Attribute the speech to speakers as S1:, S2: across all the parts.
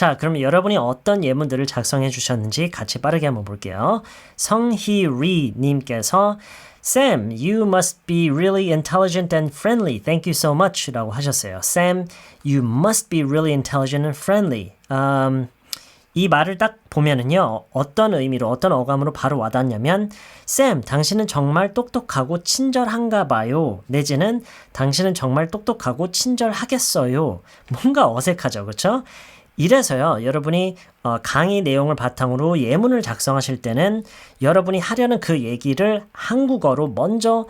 S1: 자, 그럼 여러분이 어떤 예문들을 작성해 주셨는지 같이 빠르게 한번 볼게요. 성희리 님께서 Sam, you must be really intelligent and friendly. Thank you so much. 라고 하셨어요. Sam, you must be really intelligent and friendly. Um, 이 말을 딱 보면은요, 어떤 의미로, 어떤 어감으로 바로 와닿냐면, 쌤, 당신은 정말 똑똑하고 친절한가 봐요. 내지는 당신은 정말 똑똑하고 친절하겠어요. 뭔가 어색하죠, 그쵸? 이래서요, 여러분이 어, 강의 내용을 바탕으로 예문을 작성하실 때는 여러분이 하려는 그 얘기를 한국어로 먼저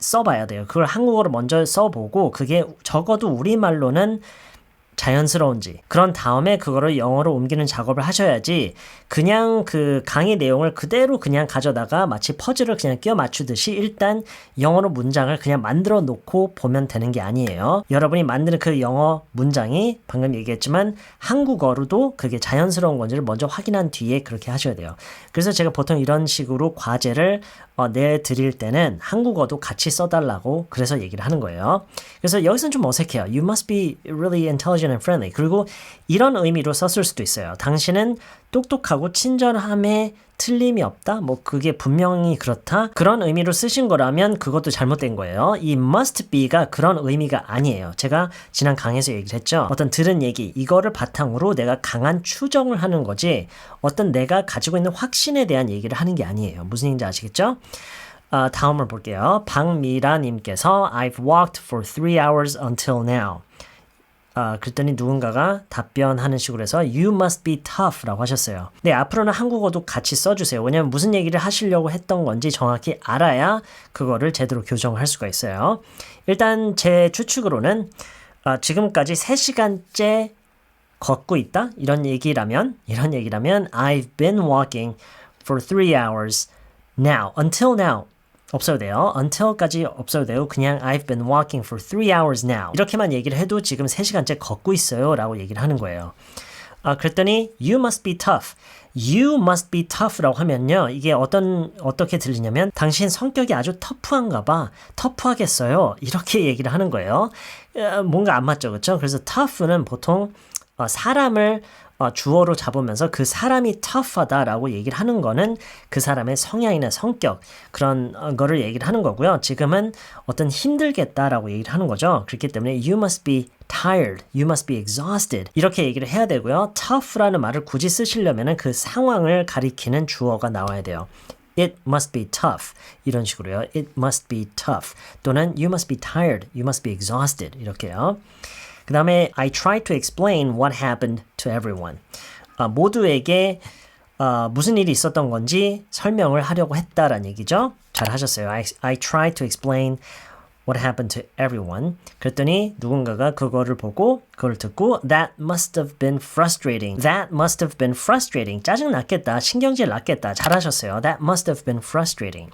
S1: 써봐야 돼요. 그걸 한국어로 먼저 써보고 그게 적어도 우리말로는 자연스러운지 그런 다음에 그거를 영어로 옮기는 작업을 하셔야지 그냥 그 강의 내용을 그대로 그냥 가져다가 마치 퍼즐을 그냥 끼워 맞추듯이 일단 영어로 문장을 그냥 만들어 놓고 보면 되는 게 아니에요. 여러분이 만드는 그 영어 문장이 방금 얘기했지만 한국어로도 그게 자연스러운 건지를 먼저 확인한 뒤에 그렇게 하셔야 돼요. 그래서 제가 보통 이런 식으로 과제를 어, 내드릴 때는 한국어도 같이 써달라고 그래서 얘기를 하는 거예요. 그래서 여기서는 좀 어색해요. You must be really intelligent and friendly. 그리고 이런 의미로 썼을 수도 있어요. 당신은 똑똑하고 친절함에 틀림이 없다? 뭐 그게 분명히 그렇다? 그런 의미로 쓰신 거라면 그것도 잘못된 거예요. 이 must be가 그런 의미가 아니에요. 제가 지난 강의에서 얘기를 했죠. 어떤 들은 얘기, 이거를 바탕으로 내가 강한 추정을 하는 거지 어떤 내가 가지고 있는 확신에 대한 얘기를 하는 게 아니에요. 무슨 얘기인지 아시겠죠? 어, 다음을 볼게요. 박미라님께서 I've walked for three hours until now. 아, 그랬더니 누군가가 답변하는 식으로 해서 You must be tough라고 하셨어요. 네, 앞으로는 한국어도 같이 써주세요. 왜냐면 무슨 얘기를 하시려고 했던 건지 정확히 알아야 그거를 제대로 교정을 할 수가 있어요. 일단 제 추측으로는 아, 지금까지 3시간째 걷고 있다? 이런 얘기라면, 이런 얘기라면 I've been walking for three hours now, until now. 없어도 돼요. until까지 없어도 돼요. 그냥 I've been walking for three hours now. 이렇게만 얘기를 해도 지금 3시간째 걷고 있어요. 라고 얘기를 하는 거예요. 아, 그랬더니 you must be tough. You must be tough라고 하면요. 이게 어떤 어떻게 들리냐면 당신 성격이 아주 터프한가 봐. 터프하겠어요. 이렇게 얘기를 하는 거예요. 뭔가 안 맞죠. 그렇죠? 그래서 tough는 보통 어, 사람을 어, 주어로 잡으면서 그 사람이 tough하다라고 얘기를 하는 거는 그 사람의 성향이나 성격 그런 어, 거를 얘기를 하는 거고요. 지금은 어떤 힘들겠다라고 얘기를 하는 거죠. 그렇기 때문에 you must be tired, you must be exhausted 이렇게 얘기를 해야 되고요. tough라는 말을 굳이 쓰시려면 그 상황을 가리키는 주어가 나와야 돼요. It must be tough. 이런 식으로요. It must be tough. 또는 you must be tired, you must be exhausted. 이렇게요. 그 다음에 I try to explain what happened to everyone. 아, 모두에게 어, 무슨 일이 있었던 건지 설명을 하려고 했다라는 얘기죠. 잘 하셨어요. I, I try to explain what happened to everyone. 그랬더니 누군가가 그거를 보고 그걸 듣고 that must have been frustrating. That must have been frustrating. 짜증 났겠다. 신경질 났겠다. 잘하셨어요. That must have been frustrating.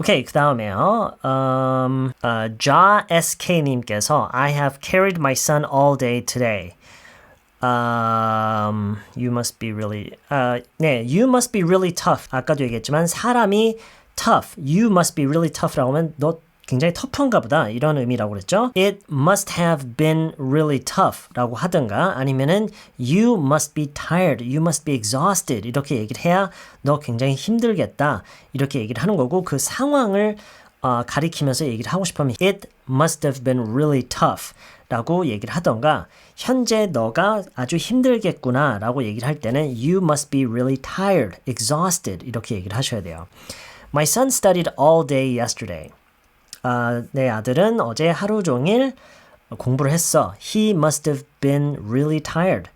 S1: 오케이, 그 다음에요. Um, uh, Ja SK님께서 I have carried my son all day today. Um, you must be really, uh, 네, you must be really tough. 아까도 얘기했지만 사람이 tough, you must be really tough라고 하면 너 굉장히 터프한가 보다 이런 의미라고 그랬죠. It must have been really tough라고 하든가 아니면은 you must be tired, you must be exhausted 이렇게 얘기를 해야 너 굉장히 힘들겠다 이렇게 얘기를 하는 거고 그 상황을 어, 가리키면서 얘기를 하고 싶으면 it must have been really tough 라고 얘기를 하던가 현재 너가 아주 힘들겠구나 라고 얘기를 할 때는 you must be really tired, exhausted 이렇게 얘기를 하셔야 돼요. My son studied all day yesterday. 아, 내 아들은 어제 하루 종일 공부를 했어. He must have been really tired.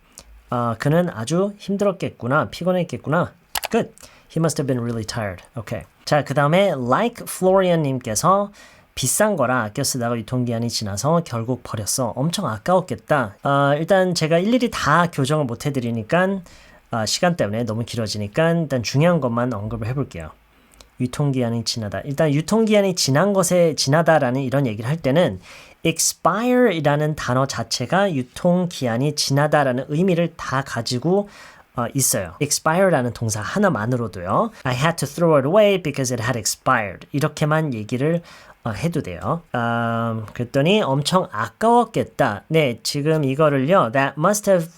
S1: 아, 그는 아주 힘들었겠구나. 피곤했겠구나. Good. He must have been really tired. Okay. 자, 그 다음에 like Florian 님께서 비싼 거라 아껴 쓰다가 유통기한이 지나서 결국 버렸어. 엄청 아까웠겠다. 아, 일단 제가 일일이 다 교정을 못 해드리니까 아, 시간 때문에 너무 길어지니까 일단 중요한 것만 언급을 해볼게요. 유통기한이 지나다. 일단 유통기한이 지난 것에 지나다라는 이런 얘기를 할 때는 expire이라는 단어 자체가 유통기한이 지나다라는 의미를 다 가지고 어, 있어요. expire라는 동사 하나만으로도요. I had to throw it away because it had expired. 이렇게만 얘기를 어, 해도 돼요. 음, 그랬더니 엄청 아까웠겠다. 네, 지금 이거를요. That must have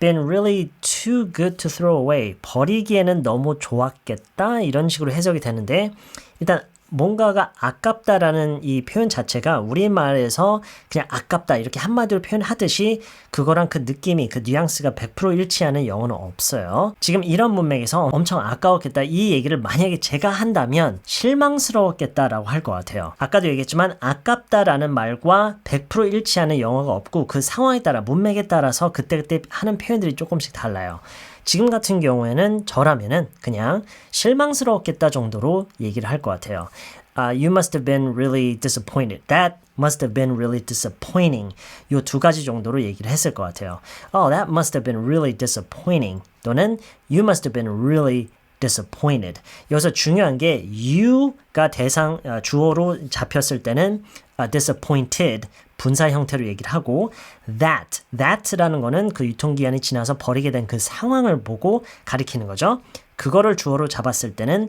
S1: been really too good to throw away. 버리기에는 너무 좋았겠다. 이런 식으로 해석이 되는데, 일단 뭔가가 아깝다라는 이 표현 자체가 우리말에서 그냥 아깝다 이렇게 한마디로 표현하듯이 그거랑 그 느낌이 그 뉘앙스가 100% 일치하는 영어는 없어요. 지금 이런 문맥에서 엄청 아까웠겠다 이 얘기를 만약에 제가 한다면 실망스러웠겠다라고 할 것 같아요. 아까도 얘기했지만 아깝다라는 말과 100% 일치하는 영어가 없고 그 상황에 따라 문맥에 따라서 그때그때 하는 표현들이 조금씩 달라요. 지금 같은 경우에는 저라면은 그냥 실망스러웠겠다 정도로 얘기를 할 것 같아요. Uh, you must have been really disappointed. That must have been really disappointing. 요 두 가지 정도로 얘기를 했을 것 같아요. Oh, that must have been really disappointing. 또는 you must have been really disappointed. 여기서 중요한 게 you가 대상 어, 주어로 잡혔을 때는 uh, disappointed 분사 형태로 얘기를 하고 that that라는 거는 그 유통기한이 지나서 버리게 된 그 상황을 보고 가리키는 거죠. 그거를 주어로 잡았을 때는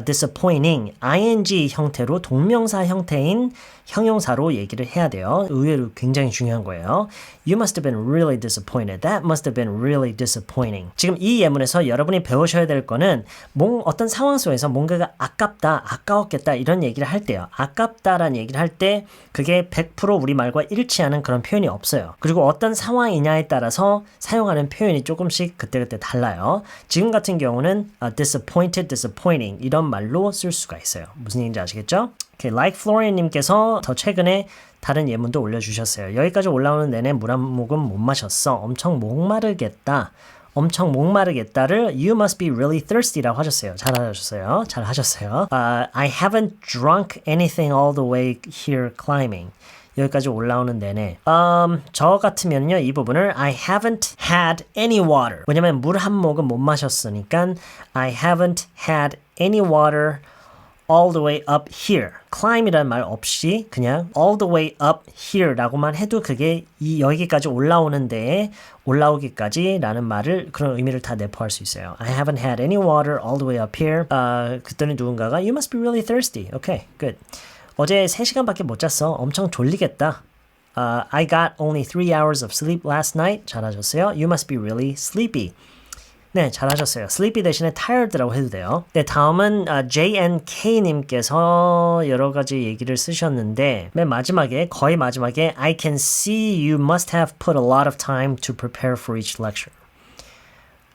S1: disappointing ing 형태로 동명사 형태인 형용사로 얘기를 해야 돼요. 의외로 굉장히 중요한 거예요. You must have been really disappointed. That must have been really disappointing. 지금 이 예문에서 여러분이 배우셔야 될 거는 몽, 어떤 상황 속에서 뭔가가 아깝다, 아까웠겠다 이런 얘기를 할 때요. 아깝다라는 얘기를 할 때 그게 100% 우리말과 일치하는 그런 표현이 없어요. 그리고 어떤 상황이냐에 따라서 사용하는 표현이 조금씩 그때그때 달라요. 지금 같은 경우는 uh, disappointed, disappointing 이런 말로 쓸 수가 있어요. 무슨 얘기인지 아시겠죠? Okay, like Florian님께서 더 최근에 다른 예문도 올려주셨어요. 여기까지 올라오는 내내 물 한 모금 못 마셨어. 엄청 목마르겠다. 엄청 목마르겠다를 You must be really thirsty라고 하셨어요. 잘 하셨어요. 잘 하셨어요. Uh, I haven't drunk anything all the way here climbing. 여기까지 올라오는 내내 um, 저 같으면요 이 부분을 I haven't had any water 왜냐면 물 한 모금 못 마셨으니까 I haven't had any water all the way up here. climb이라는 말 없이 그냥 all the way up here라고만 해도 그게 이 여기까지 올라오는 데에 올라오기까지라는 말을 그런 의미를 다 내포할 수 있어요. I haven't had any water all the way up here. 아, 그랬더니 누군가가 You must be really thirsty. Okay, good. 어제 3시간밖에 못 잤어. 엄청 졸리겠다. Uh, I got only 3 hours of sleep last night. 잘하셨어요. You must be really sleepy. 네, 잘하셨어요. sleepy 대신에 tired라고 해도 돼요. 네, 다음은 아, JNK님께서 여러 가지 얘기를 쓰셨는데 맨 마지막에 거의 마지막에 I can see you must have put a lot of time to prepare for each lecture.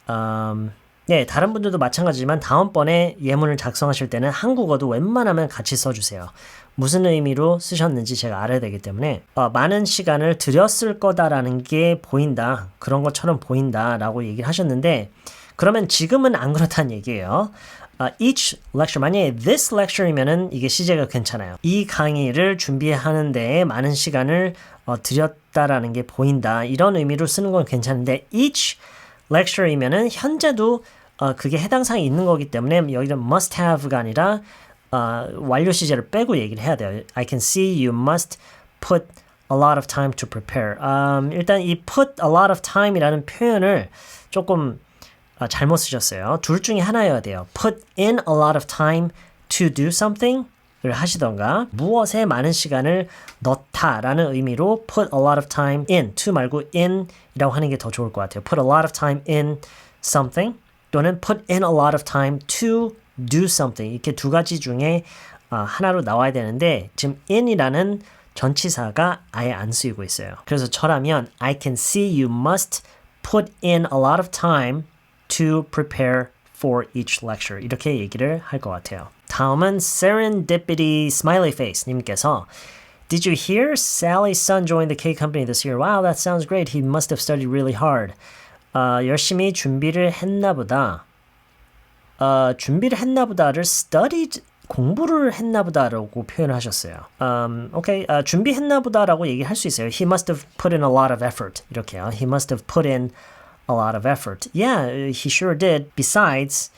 S1: 음, 네, 다른 분들도 마찬가지지만 다음번에 예문을 작성하실 때는 한국어도 웬만하면 같이 써주세요. 무슨 의미로 쓰셨는지 제가 알아야 되기 때문에 어, 많은 시간을 들였을 거다라는 게 보인다. 그런 것처럼 보인다라고 얘기를 하셨는데 그러면 지금은 안 그렇다는 얘기예요. Uh, each lecture 만약에 this lecture이면은 이게 시제가 괜찮아요. 이 강의를 준비하는 데에 많은 시간을 어, 들였다라는 게 보인다. 이런 의미로 쓰는 건 괜찮은데 each lecture이면은 현재도 어, 그게 해당 사항이 있는 거기 때문에 여기는 must have가 아니라 어, 완료 시제를 빼고 얘기를 해야 돼요. I can see you must put a lot of time to prepare. Um, 일단 이 put a lot of time이라는 표현을 조금 어, 잘못 쓰셨어요. 둘 중에 하나여야 돼요. put in a lot of time to do something 을 하시던가 무엇에 많은 시간을 넣다라는 의미로 put a lot of time in to 말고 in 이라고 하는 게 더 좋을 것 같아요. put a lot of time in something 또는 put in a lot of time to do something 이렇게 두 가지 중에 어, 하나로 나와야 되는데 지금 in이라는 전치사가 아예 안 쓰이고 있어요. 그래서 저라면 I can see you must put in a lot of time to prepare for each lecture 이렇게 얘기를 할 것 같아요. 다음은 serendipity smiley face 님께서 Did you hear Sally's son joined the K company this year? Wow, that sounds great. He must have studied really hard. 어, 열심히 준비를 했나 보다. 어, 준비를 했나 보다를 studied 공부를 했나 보다라고 표현하셨어요. Um, 오케이, okay. uh, 준비했나 보다라고 얘기할 수 있어요. He must have put in a lot of effort. 이렇게요. He must have put in a lot of effort. Yeah, he sure did. Besides,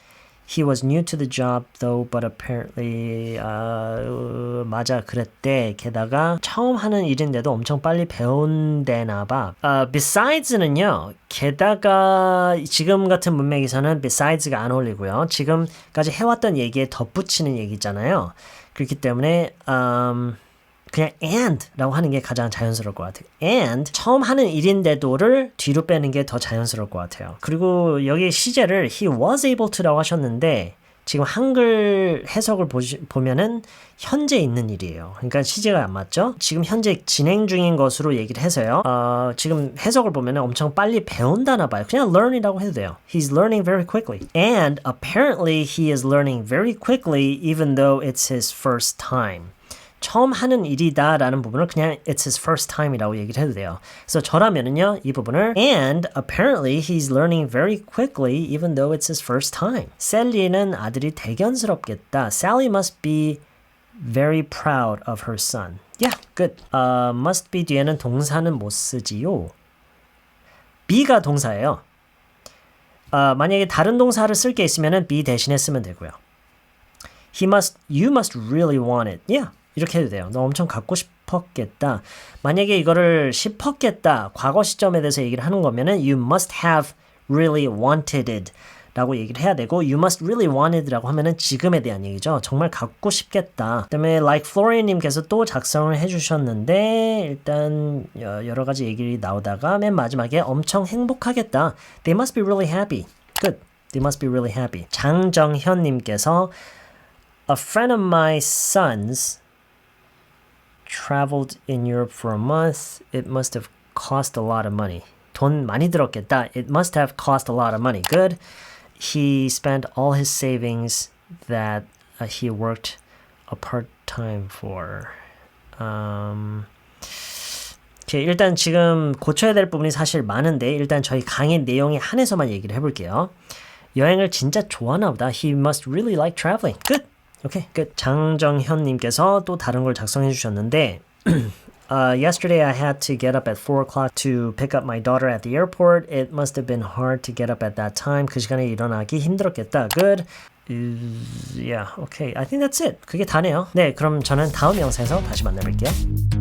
S1: he was new to the job though, but apparently uh, 맞아 그랬대. 게다가 처음 하는 일인데도 엄청 빨리 배운대나 봐. Uh, beside스는요. 게다가 지금 같은 문맥에서는 beside스가 안 어울리고요. 지금까지 해왔던 얘기에 덧붙이는 얘기잖아요. 그렇기 때문에 um, 그냥 and라고 하는 게 가장 자연스러울 것 같아요. and 처음 하는 일인데도를 뒤로 빼는 게 더 자연스러울 것 같아요. 그리고 여기 시제를 he was able to라고 하셨는데 지금 한글 해석을 보시, 보면은 현재 있는 일이에요. 그러니까 시제가 안 맞죠? 지금 현재 진행 중인 것으로 얘기를 해서요. 어, 지금 해석을 보면은 엄청 빨리 배운다나 봐요. 그냥 learn이라고 해도 돼요. He's learning very quickly. And apparently he is learning very quickly even though it's his first time. 처음 하는 일이다 라는 부분을 그냥 it's his first time이라고 얘기를 해도 돼요. 그래서 저라면은요, 이 부분을 and apparently he's learning very quickly even though it's his first time. 셀리는 아들이 대견스럽겠다. Sally must be very proud of her son. Yeah, good. 어, must be 뒤에는 동사는 못 쓰지요. be가 동사예요. 어, 만약에 다른 동사를 쓸 게 있으면은 be 대신에 쓰면 되고요. He must, you must really want it. Yeah. 이렇게 해도 돼요. 너 엄청 갖고 싶었겠다. 만약에 이거를 싶었겠다. 과거 시점에 대해서 얘기를 하는 거면은 you must have really wanted it. 라고 얘기를 해야 되고 you must really want it 라고 하면은 지금에 대한 얘기죠. 정말 갖고 싶겠다. 그다음에 like Florian 님께서 또 작성을 해 주셨는데 일단 여- 여러 가지 얘기를 나오다가 맨 마지막에 엄청 행복하겠다. They must be really happy. Good. They must be really happy. 장정현 님께서 A friend of my son's traveled in Europe for a month. It must have cost a lot of money. 돈 많이 들었겠다. It must have cost a lot of money. Good. He spent all his savings that uh, he worked a part-time for. Um, 오케이, 일단 지금 고쳐야 될 부분이 사실 많은데 일단 저희 강의 내용에 한해서만 얘기를 해볼게요. 여행을 진짜 좋아하나 보다. He must really like traveling. Good. 오케이, 끝. 장정현님께서 또 다른 걸 작성해 주셨는데 Uh, yesterday I had to get up at 4 o'clock to pick up my daughter at the airport. It must have been hard to get up at that time. 그 시간에 일어나기 힘들었겠다. Good. Uh, yeah, okay. I think that's it. 그게 다네요. 네, 그럼 저는 다음 영상에서 다시 만나뵐게요.